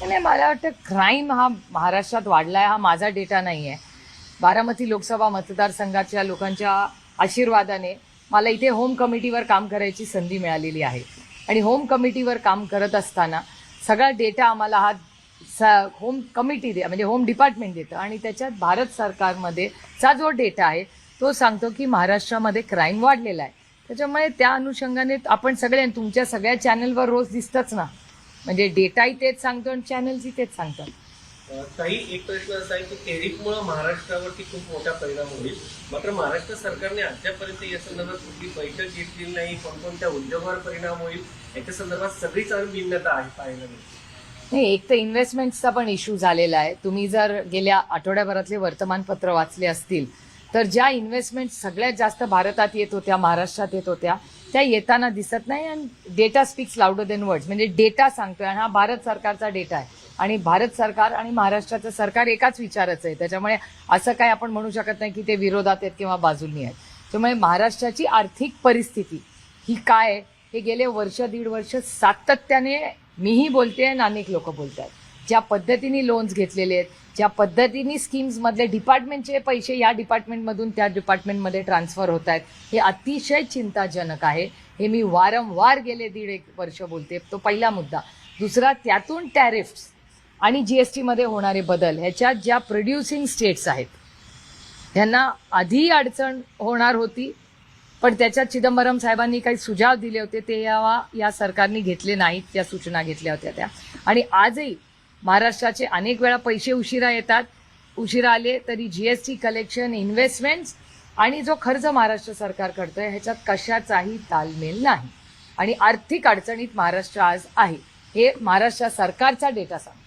नाही मला वाटतं क्राईम हा महाराष्ट्रात वाढलाय हा माझा डेटा नाही आहे बारामती लोकसभा मतदारसंघाच्या लोकांच्या आशीर्वादाने मला इथे होम कमिटीवर काम करायची संधी मिळालेली आहे. आणि होम कमिटीवर काम करत असताना सगळा डेटा आम्हाला हा स होम कमिटी दे म्हणजे होम डिपार्टमेंट देतं. आणि त्याच्यात भारत सरकारमध्ये चा जो डेटा आहे तो सांगतो की महाराष्ट्रामध्ये क्राईम वाढलेला आहे. त्याच्यामुळे त्या अनुषंगाने आपण सगळे तुमच्या सगळ्या चॅनलवर रोज दिसतंच ना. म्हणजे डेटाही तेच सांगतो आणि चॅनल्सही तेच सांगतात अ, ताई एक प्रश्न असा आहे की टेरिफमुळे महाराष्ट्रावरती खूप मोठा परिणाम होईल. मात्र महाराष्ट्र सरकारने अद्यापर्यंत या संदर्भात कुठली बैठक घेतलेली नाही कोणकोणत्या उद्योगावर परिणाम होईल याच्या संदर्भात सगळीच अनभिन्नता आहे पाहायला मिळते. नाही एक तर इन्व्हेस्टमेंटचा पण इश्यू झालेला आहे. तुम्ही जर गेल्या आठवड्याभरातले वर्तमानपत्र वाचले असतील तर ज्या इन्व्हेस्टमेंट सगळ्यात जास्त भारतात येत होत्या महाराष्ट्रात येत होत्या त्या येताना दिसत नाही आणि data speaks louder than words म्हणजे डेटा सांगतोय आणि हा भारत सरकारचा डेटा आहे. आणि भारत सरकार आणि महाराष्ट्राचं सरकार एकाच विचाराचं आहे. त्याच्यामुळे असं काय आपण म्हणू शकत नाही की ते विरोधात आहेत किंवा बाजूंनी आहेत. त्यामुळे महाराष्ट्राची आर्थिक परिस्थिती ही काय आहे? हे गेले वर्ष दीड वर्ष सातत्याने मीही बोलते आणि अनेक लोक बोलत आहेत ज्या पद्धतीने लोन्स घेतलेले आहेत ज्या पद्धतीने स्कीम्समधले डिपार्टमेंटचे पैसे या डिपार्टमेंटमधून त्या डिपार्टमेंटमध्ये ट्रान्सफर होत आहेत हे अतिशय चिंताजनक आहे. हे मी वारंवार गेले दीड एक वर्ष बोलते. तो पहिला मुद्दा. दुसरा त्यातून टॅरिफ्स आणि जी एस टीमध्ये होणारे बदल ह्याच्यात ज्या प्रोड्युसिंग स्टेट्स आहेत त्यांना आधी अडचण होणार होती पण त्याच्यात चिदंबरम साहेबांनी काही सुझाव दिले होते ते या या सरकारने घेतले नाहीत त्या सूचना घेतल्या होत्या त्या. आणि आजही महाराष्ट्राचे अनेक वेळा पैसे उशिरा येतात. उशिरा आले तरी G S T collection investments आणि जो खर्च महाराष्ट्र सरकार करतोय ह्याच्यात कशाचाही तालमेल नाही. आणि आर्थिक अडचणीत महाराष्ट्र आज आहे. हे महाराष्ट्र सरकारचा डेटा सांगतो